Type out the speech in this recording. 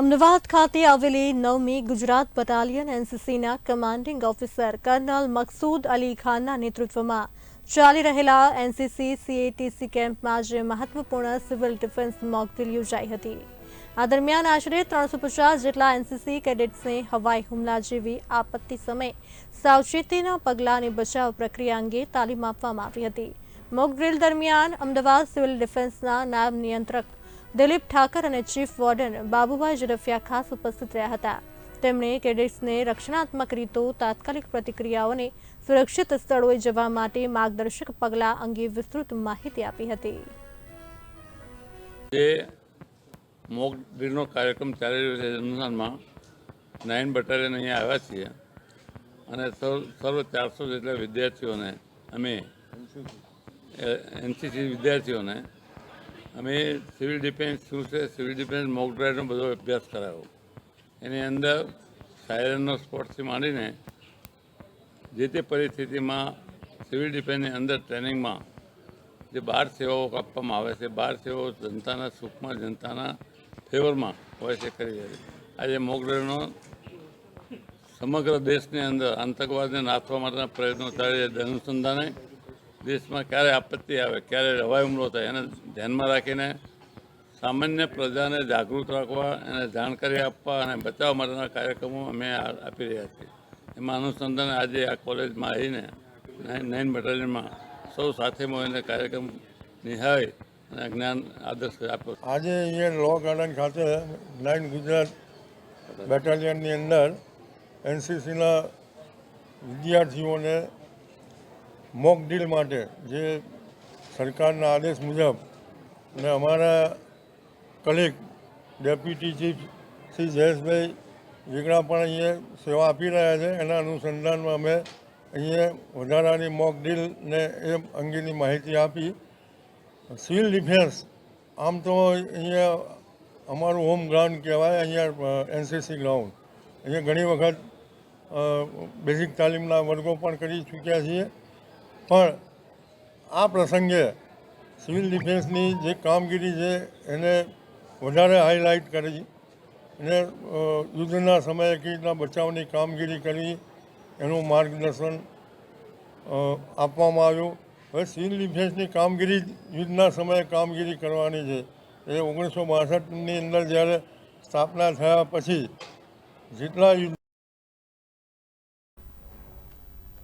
અમદાવાદ ખાતે આવેલી નવમી Gujarat battalion એનસીસીના commanding officer colonel Maqsood Ali ખાનના નેતૃત્વમાં ચાલી રહેલા એનસીસી સીએટીસી કેમ્પમાં આજે મહત્વપૂર્ણ સિવિલ ડિફેન્સ મોકડ્રીલ યોજાઈ હતી. આ દરમિયાન આશરે ત્રણસો પચાસ જેટલા એનસીસી કેડેટ્સને હવાઈ હુમલા જેવી આપત્તિ સમયે સાવચેતીના પગલાં અને બચાવ પ્રક્રિયા અંગે તાલીમ આપવામાં આવી હતી. મોક ડ્રીલ દરમિયાન અમદાવાદ સિવિલ ડિફેન્સના નાયબ નિયંત્રક દિલીપ ઠાકર અને ચીફ વોર્ડન બાબુભાઈ ઝડફિયા ખાસ ઉપસ્થિત રહ્યા હતા. તેમણે કેડેટ્સને રક્ષણાત્મક રીતો, તાત્કાલિક પ્રતિક્રિયાઓને સુરક્ષિત સ્થળોએ જવા માટે માર્ગદર્શક પગલાં અંગે વિસ્તૃત માહિતી આપી હતી. જે મોક ડ્રીલનો કાર્યક્રમ ચાલી રહ્યો છે અનુસારમાં નાઇન બટાલિયન અહીંયા આવ્યા છીએ અને સર્વ ચારસો જેટલા વિદ્યાર્થીઓને, અમે એનસીસી વિદ્યાર્થીઓને અમે સિવિલ ડિફેન્સ શું છે? સિવિલ ડિફેન્સ મોક ડ્રાઈવનો બધો અભ્યાસ કરાયો. એની અંદર સાયરનનો સ્પોર્ટ્સથી માંડીને જે તે પરિસ્થિતિમાં સિવિલ ડિફેન્સની અંદર ટ્રેનિંગમાં જે બાર સેવાઓ આપવામાં આવે છે, બાર સેવાઓ જનતાના સુખમાં, જનતાના ફેવરમાં હોય છે કરી આજે મોગરેનો સમગ્ર દેશની અંદર આતંકવાદને નાથવા માટેના પ્રયત્નો ચાલી રહ્યા અનુસંધાને દેશમાં ક્યારે આપત્તિ આવે, ક્યારે હવાઈ હુમલો થાય, એને ધ્યાનમાં રાખીને સામાન્ય પ્રજાને જાગૃત રાખવા, એને જાણકારી આપવા અને બચાવવા માટેના કાર્યક્રમો અમે આપી રહ્યા છીએ. એમાં અનુસંધાને આજે આ કોલેજમાં આવીને નાઇન બટાલિયનમાં સૌ સાથે મળીને કાર્યક્રમ નિહાળી અને જ્ઞાન આદર્શ આપ્યો આજે અહીંયા લો ગાર્ડન ખાતે નાઇન ગુજરાત બેટાલિયનની અંદર એનસીસીના વિદ્યાર્થીઓને મોક ડીલ માટે જે સરકારના આદેશ મુજબ અને અમારા colleague deputy chief Shri Jayeshbhai Vegada પણ અહીંયા સેવા આપી રહ્યા છે. એના અનુસંધાનમાં અમે અહીંયા વધારાની મોક ડીલને એ અંગેની માહિતી આપી. સિવિલ ડિફેન્સ આમ તો અહીંયા અમારું હોમ ગ્રાઉન્ડ કહેવાય, અહીંયા એનસીસી ગ્રાઉન્ડ. અહીંયા ઘણી વખત બેઝિક તાલીમના વર્ગો પણ કરી ચૂક્યા છીએ. પણ આ પ્રસંગે સિવિલ ડિફેન્સની જે કામગીરી છે એને વધારે હાઇલાઇટ કરી અને યુદ્ધના સમયે કેવી રીતના બચાવની કામગીરી કરી, એનું માર્ગદર્શન આપવામાં આવ્યું. હવે સિવિલ ડિફેન્સની કામગીરી, યુદ્ધના સમયે કામગીરી કરવાની છે. એ ઓગણીસો બાસઠની અંદર જ્યારે સ્થાપના થયા પછી જેટલા યુદ્ધ